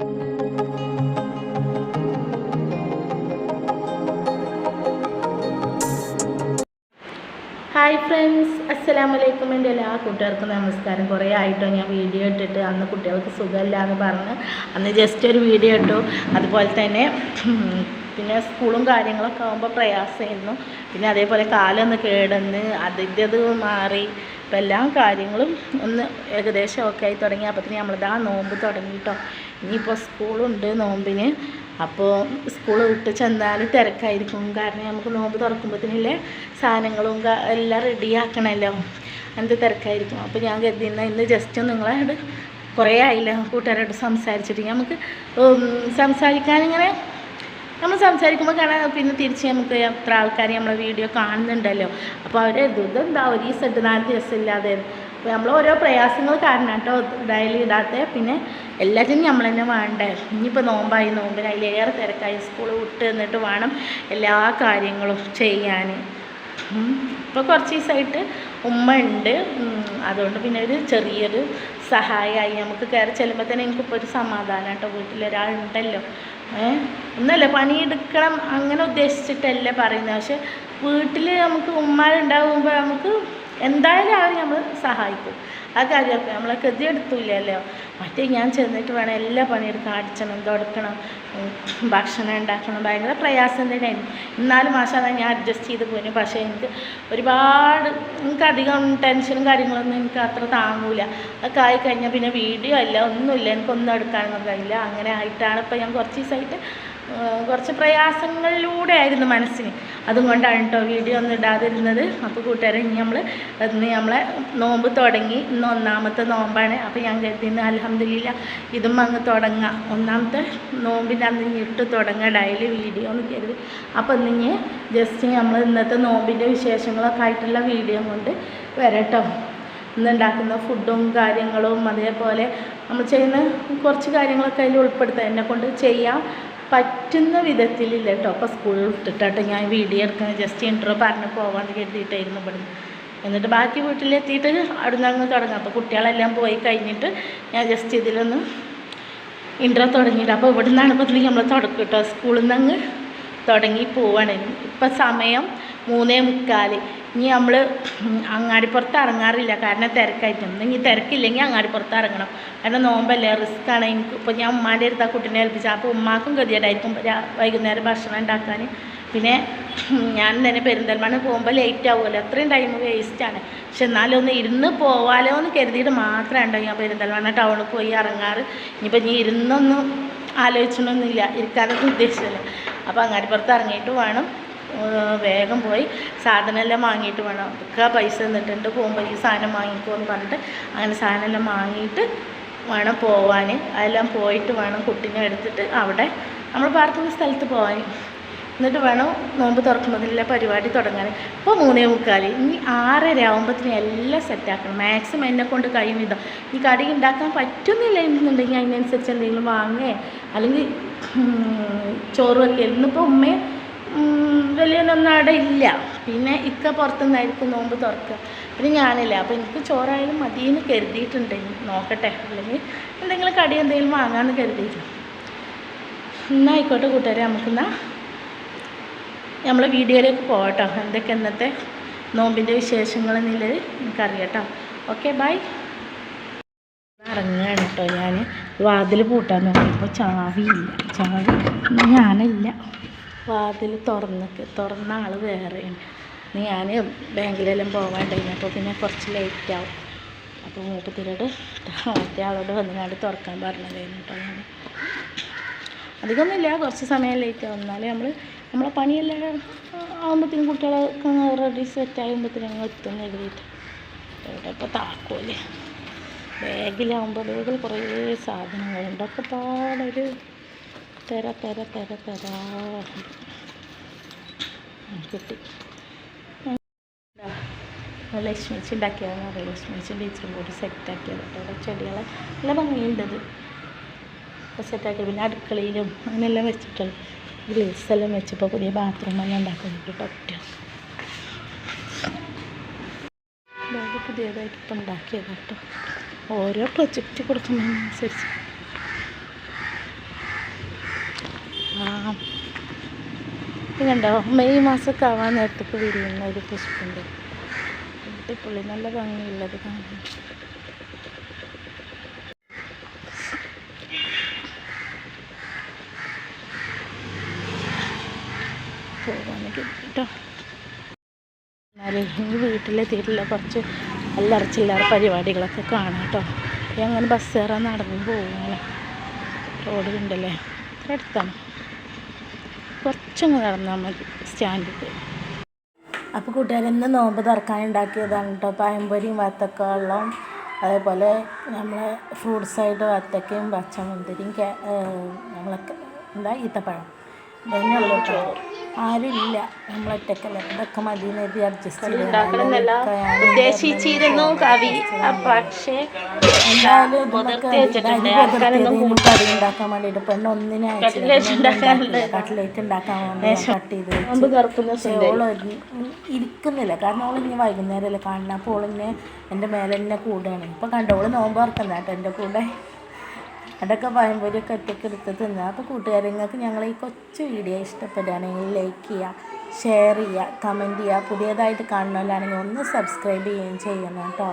Hi friends അസ്സലാമു അലൈക്കും എന്റെ എല്ലാ കൂട്ടുകാർക്കും നമസ്കാരം. കുറേ ആയിട്ടോ ഞാൻ വീഡിയോ ഇട്ടിട്ട് അന്ന് കുട്ടികൾക്ക് സുഖമില്ല എന്ന് പറഞ്ഞ് അന്ന് ജസ്റ്റ് ഒരു വീഡിയോ ഇട്ടു. അതുപോലെ തന്നെ പിന്നെ സ്കൂളും കാര്യങ്ങളൊക്കെ ആകുമ്പോൾ പ്രയാസമായിരുന്നു. പിന്നെ അതേപോലെ കാലൊന്ന് കേടന്ന് അതിന്റെത് മാറി. ഇപ്പം എല്ലാ കാര്യങ്ങളും ഒന്ന് ഏകദേശം ഒക്കെ ആയി തുടങ്ങി. അപ്പത്തിന് നമ്മളിതാ നോമ്പ് തുടങ്ങിയിട്ടോ ഇനിയിപ്പോൾ സ്കൂളുണ്ട് നോമ്പിന്. അപ്പോൾ സ്കൂൾ വിട്ട് ചെന്നാൽ തിരക്കായിരിക്കും. കാരണം നമുക്ക് നോമ്പ് തുറക്കുമ്പോഴത്തേനില്ലേ സാധനങ്ങളും എല്ലാം റെഡിയാക്കണമല്ലോ എന്ത് തിരക്കായിരിക്കും. അപ്പോൾ ഞാൻ കരുതിയിരുന്ന ഇന്ന് ജസ്റ്റ് നിങ്ങളോട് കുറേ ആയില്ല കൂട്ടുകാരോട് സംസാരിച്ചിട്ട്. നമുക്ക് സംസാരിക്കാനിങ്ങനെ നമ്മൾ സംസാരിക്കുമ്പോൾ കാണാൻ പിന്നെ തിരിച്ച് നമുക്ക് എത്ര ആൾക്കാർ നമ്മളെ വീഡിയോ കാണുന്നുണ്ടല്ലോ. അപ്പോൾ അവർ ഇതെന്താ? ഒരു ഈ സെറ്റ് നാല് ദിവസം ഇല്ലാതെ അപ്പോൾ നമ്മൾ ഓരോ പ്രയാസങ്ങൾ കാരണം കേട്ടോ ഡയലി ഇടാത്ത. പിന്നെ എല്ലാത്തിനും നമ്മൾ തന്നെ വേണ്ടേ. ഇനിയിപ്പോൾ നോമ്പായി നോമ്പിന് അതിലേറെ തിരക്കായി. സ്കൂൾ വിട്ട് എന്നിട്ട് വേണം എല്ലാ കാര്യങ്ങളും ചെയ്യാൻ ഇപ്പോൾ കുറച്ച് ദിവസമായിട്ട് ഉമ്മ ഉണ്ട്. അതുകൊണ്ട് പിന്നെ ഒരു ചെറിയൊരു സഹായമായി നമുക്ക് കയറി ചെല്ലുമ്പോൾ തന്നെ എനിക്കിപ്പോൾ ഒരു സമാധാനം കേട്ടോ വീട്ടിലൊരാളുണ്ടല്ലോ ഏ? ഒന്നല്ല പണിയെടുക്കണം അങ്ങനെ ഉദ്ദേശിച്ചിട്ടല്ല പറയുന്നത് പക്ഷെ വീട്ടിൽ നമുക്ക് ഉമ്മാരുണ്ടാകുമ്പോൾ നമുക്ക് എന്തായാലും അവർ നമ്മൾ സഹായിക്കും. ആ കാര്യം നമ്മളെ ഗതി എടുത്തില്ലല്ലോ മറ്റേ ഞാൻ ചെന്നിട്ട് വേണം എല്ലാ പണിയെടുക്കണം അടിച്ചണം തുടക്കണം ഭക്ഷണം ഉണ്ടാക്കണം ഭയങ്കര പ്രയാസം തന്നെയായിരുന്നു. എന്നാലും മാഷാണ് ഞാൻ അഡ്ജസ്റ്റ് ചെയ്ത് പോയിരുന്നു പക്ഷേ എനിക്ക് ഒരുപാട് എനിക്ക് അധികം ടെൻഷനും കാര്യങ്ങളൊന്നും എനിക്ക് അത്ര താങ്ങൂല. അതൊക്കെ ആയി കഴിഞ്ഞാൽ പിന്നെ വീഡിയോ അല്ല ഒന്നുമില്ല. എനിക്കൊന്നും എടുക്കാനൊന്നും കഴിയില്ല. അങ്ങനെ ആയിട്ടാണ് ഇപ്പോൾ ഞാൻ കുറച്ച് ദിവസമായിട്ട് കുറച്ച് പ്രയാസങ്ങളിലൂടെ ആയിരുന്നു മനസ്സിന്. അതുകൊണ്ടാണ് കേട്ടോ വീഡിയോ ഒന്നും ഇടാതിരുന്നത്. അപ്പോൾ കൂട്ടുകാരെ ഇനി നമ്മൾ ഇന്ന് നമ്മളെ നോമ്പ് തുടങ്ങി. ഇന്ന് ഒന്നാമത്തെ നോമ്പാണ്. അപ്പോൾ ഞാൻ കരുതിന്ന് അലഹമില്ല ഇതും അങ്ങ് തുടങ്ങാം. ഒന്നാമത്തെ നോമ്പിന്റെ അന്ന് ഇനി ഇട്ട് തുടങ്ങാം ഡയലി വീഡിയോ എന്ന് കരുതി. അപ്പോൾ ഇന്നിങ്ങ് ജസ്റ്റ് നമ്മൾ ഇന്നത്തെ നോമ്പിന്റെ വിശേഷങ്ങളൊക്കെ ആയിട്ടുള്ള വീഡിയോ കൊണ്ട് വരട്ടോ. ഇന്നുണ്ടാക്കുന്ന ഫുഡും കാര്യങ്ങളും അതേപോലെ നമ്മൾ ചെയ്യുന്ന കുറച്ച് കാര്യങ്ങളൊക്കെ അതിൽ ഉൾപ്പെടുത്താം. എന്നെ കൊണ്ട് ചെയ്യാൻ പറ്റുന്ന വിധത്തിലില്ല കേട്ടോ അപ്പോൾ സ്കൂളിൽ വിട്ടിട്ടാട്ടോ ഞാൻ വീഡിയോ എടുക്കുന്നത് ജസ്റ്റ് ഇൻട്രോ പറഞ്ഞ് പോകാമെന്ന് കരുതിയിട്ടായിരുന്നു ഇവിടുന്ന്. എന്നിട്ട് ബാക്കി വീട്ടിലെത്തിയിട്ട് അവിടുന്ന് അങ്ങ് തുടങ്ങും. അപ്പോൾ കുട്ടികളെല്ലാം പോയി കഴിഞ്ഞിട്ട് ഞാൻ ജസ്റ്റ് ഇതിലൊന്ന് ഇൻട്രോ തുടങ്ങിയിട്ട്. അപ്പോൾ ഇവിടെ നിന്നാണ് ഇപ്പോൾ നമ്മൾ തുടക്കം കേട്ടോ. സ്കൂളിൽ നിന്ന് അങ്ങ് തുടങ്ങി പോവാണ്. ഇപ്പം സമയം മൂന്നേ മുക്കാൽ ഇനി നമ്മൾ അങ്ങാടിപ്പുറത്ത് ഇറങ്ങാറില്ല. കാരണം തിരക്കായിട്ട്. ഇനി തിരക്കില്ലെങ്കിൽ അങ്ങാടിപ്പുറത്ത് ഇറങ്ങണം. കാരണം നോമ്പല്ലേ റിസ്ക്കാണ് എനിക്ക് ഇപ്പോൾ ഞാൻ ഉമ്മാന്റെ അടുത്ത് ആ കുട്ടീനെ ഏൽപ്പിച്ചത്. അപ്പോൾ ഉമ്മാക്കും ഗതികേടായിരിക്കും വൈകുന്നേരം ഭക്ഷണം ഉണ്ടാക്കാൻ പിന്നെ ഞാൻ തന്നെ പെരിന്തൽമണ്ണ പോകുമ്പോൾ ലേറ്റ് ആവുമല്ലോ. അത്രയും ടൈം വേസ്റ്റാണ് പക്ഷെ എന്നാലും ഒന്ന് ഇരുന്ന് പോവാലോ എന്ന് കരുതിയിട്ട് മാത്രമേ ഉണ്ടോ ഞാൻ പെരിന്തൽമണ്ണ ടൗണിൽ പോയി ഇറങ്ങാറ്. ഇനിയിപ്പോൾ ഇനി ഇരുന്നൊന്നും ആലോചിച്ചൊന്നുമില്ല ഇരിക്കാനൊന്നും ഉദ്ദേശിച്ചില്ല. അപ്പോൾ അങ്ങാടിപ്പുറത്ത് ഇറങ്ങിയിട്ട് വേണം വേഗം പോയി. സാധനമെല്ലാം വാങ്ങിയിട്ട് വേണം. ഒക്കെ പൈസ തന്നിട്ടുണ്ട്. പോകുമ്പോൾ ഈ സാധനം വാങ്ങിക്കോ എന്ന് പറഞ്ഞിട്ട് അങ്ങനെ സാധനമെല്ലാം വാങ്ങിയിട്ട് വേണം പോവാൻ അതെല്ലാം പോയിട്ട് വേണം കുട്ടീനെ എടുത്തിട്ട് അവിടെ നമ്മൾ പാർക്കുന്ന സ്ഥലത്ത് പോവാൻ എന്നിട്ട് വേണം നോമ്പ് തുറക്കുമ്പോഴത്തേനുള്ള പരിപാടി തുടങ്ങാൻ ഇപ്പോൾ മൂന്നേ മുക്കാൽ ഇനി ആറര ആകുമ്പോഴത്തേനും എല്ലാം സെറ്റാക്കണം മാക്സിമം എന്നെ കൊണ്ട് കഴിയും ഇതാ. ഈ കടി ഉണ്ടാക്കാൻ പറ്റുന്നില്ല എന്നുണ്ടെങ്കിൽ അതിനനുസരിച്ച് എന്തെങ്കിലും വാങ്ങേ. അല്ലെങ്കിൽ ചോറ് വയ്ക്കുക ഇന്നിപ്പോൾ ഉമ്മയെ വലിയൊന്നും അവിടെ ഇല്ല പിന്നെ ഇക്ക പുറത്തുനിന്നായിരിക്കും നോമ്പ് തുറക്കുക. പിന്നെ ഞാനില്ല അപ്പോൾ എനിക്ക് ചോറായാലും മതിയെന്ന് കരുതിയിട്ടുണ്ട്. നോക്കട്ടെ. അല്ലെങ്കിൽ എന്തെങ്കിലും കടി എന്തെങ്കിലും വാങ്ങാമെന്ന് കരുതിയിട്ട് എന്നാൽ ആയിക്കോട്ടെ കൂട്ടുകാരെ നമുക്കെന്നാ നമ്മളെ വീഡിയോയിലേക്ക് പോകട്ടോ എന്തൊക്കെ ഇന്നത്തെ നോമ്പിന്റെ വിശേഷങ്ങൾ എന്നുള്ളത് എനിക്കറിയാം കേട്ടോ ഓക്കെ ബൈ. ഇറങ്ങുകയാണ് കേട്ടോ ഞാൻ വാതിൽ പൂട്ടാൻ നോക്കിയപ്പോൾ ചാവിയില്ല. ചാവി ഞാനില്ല. വാതിൽ തുറന്നിട്ട് തുറന്ന ആൾ വേറെയാണ്. ഞാൻ ബാങ്കിലെല്ലാം പോകാണ്ടായിരുന്നു അപ്പോൾ പിന്നെ കുറച്ച് ലേറ്റ് ആവും. അപ്പോൾ മൂപ്പത്തിനോട് മറ്റേ ആളോട് വന്നുകൊണ്ട് തുറക്കാൻ പറഞ്ഞതായിരുന്നു കേട്ടോ ഞാൻ അധികമൊന്നുമില്ല കുറച്ച് സമയം ലേറ്റ് ആവും. എന്നാലും നമ്മൾ നമ്മളെ പണിയെല്ലാം ആകുമ്പോഴത്തേനും കുട്ടികളൊക്കെ റെഡി സെറ്റ് ആകുമ്പോഴത്തേനും ഞങ്ങൾ എത്തും എഴുതിയിട്ട് എവിടെ ഇപ്പോൾ താക്കോൽ? ബാഗിലാവുമ്പോൾ ബാഗിൽ കുറേ സാധനങ്ങളുണ്ട്. ഒക്കെ പാടൊരു തെര പെര പെര തെര കിട്ടി. ലക്ഷ്മി ഉണ്ടാക്കിയതെന്ന് പറയും. ലക്ഷ്മി ടീച്ചറും കൂടി സെറ്റാക്കിയത് കേട്ടോ ചെടികളെ നല്ല ഭംഗിയുണ്ടത് സെറ്റാക്കി പിന്നെ അടുക്കളയിലും വെച്ചിട്ടുള്ളു ഗ്ലേസ് എല്ലാം വെച്ചപ്പോൾ പുതിയ ബാത്റൂം എല്ലാം ഉണ്ടാക്കുന്നുണ്ട്. പറ്റും ബാഗ് പുതിയതായിട്ട് ഇപ്പം ഉണ്ടാക്കിയത് കേട്ടോ. ഓരോ പ്രൊജക്റ്റ് കൊടുക്കുന്നതിനനുസരിച്ച് ഇത് കണ്ടോ? മെയ് മാസമൊക്കെ ആവാൻ നേരത്തേക്ക് വിരിയുന്ന ഒരു പുഷ്പുണ്ട് അടിപൊളി നല്ല ഭംഗിയുള്ളത് കാണാൻ. പോകാനൊക്കെ കേട്ടോ കുറച്ച് അല്ലറ പരിപാടികളൊക്കെ കാണാം കേട്ടോ. അങ്ങനെ ബസ് കയറാൻ നടന്നു പോവുകയാണ് റോഡ് ഉണ്ടല്ലേ അത്ര അടുത്താണ്. കുറച്ചങ്ങ് നടന്നാൽ മതി സ്റ്റാൻഡിൽ. അപ്പോൾ കൂട്ടുകാരെന്ന് നോമ്പ് തുറക്കാൻ ഉണ്ടാക്കിയതാണ് കേട്ടോ. പഴംപൊരിയും വത്തക്ക വെള്ളവും അതേപോലെ നമ്മൾ ഫ്രൂട്ട്സായിട്ട് വത്തക്കയും പച്ചമുന്തിരിയും നമ്മളൊക്കെ എന്താ ഈത്തപ്പഴം. കേട്ടോ ആരുമില്ല. നമ്മളൊറ്റക്കല്ല. ഇതൊക്കെ മതി നേരി അഡ്ജസ്റ്റ് ഉദ്ദേശിച്ചിരുന്നു കവി. പക്ഷേ എന്തായാലും കറി ഉണ്ടാക്കാൻ വേണ്ടിയിട്ട് പെണ്ണ് ഒന്നിനെ കട്ട്ലേറ്റ് ഉണ്ടാക്കാൻ വേണ്ടി കട്ട് ചെയ്ത് ഓൾ ഇരിക്കുന്നില്ല. കാരണം ഓൾ ഇനി വൈകുന്നേരമല്ലേ കാണണം. അപ്പോൾ ഓളിന്നെ എന്റെ മേലെ തന്നെ കൂടുകയാണ് ഇപ്പോൾ കണ്ടോൾ നോമ്പ് ഇറക്കുന്ന കേട്ടോ. എന്റെ കൂടെ. അതൊക്കെ പഴംപൊരിയൊക്കെ ഒറ്റയ്ക്ക് എടുത്ത് തിന്നുക അപ്പോൾ കൂട്ടുകാരങ്ങൾക്ക് ഞങ്ങൾ ഈ കൊച്ചു വീഡിയോ ഇഷ്ടപ്പെടുകയാണെങ്കിൽ ലൈക്ക് ചെയ്യുക ഷെയർ ചെയ്യുക കമന്റ് ചെയ്യുക. പുതിയതായിട്ട് കാണുന്നവരാണെങ്കിൽ ഒന്ന് സബ്സ്ക്രൈബ് ചെയ്യുകയും ചെയ്യണം കേട്ടോ.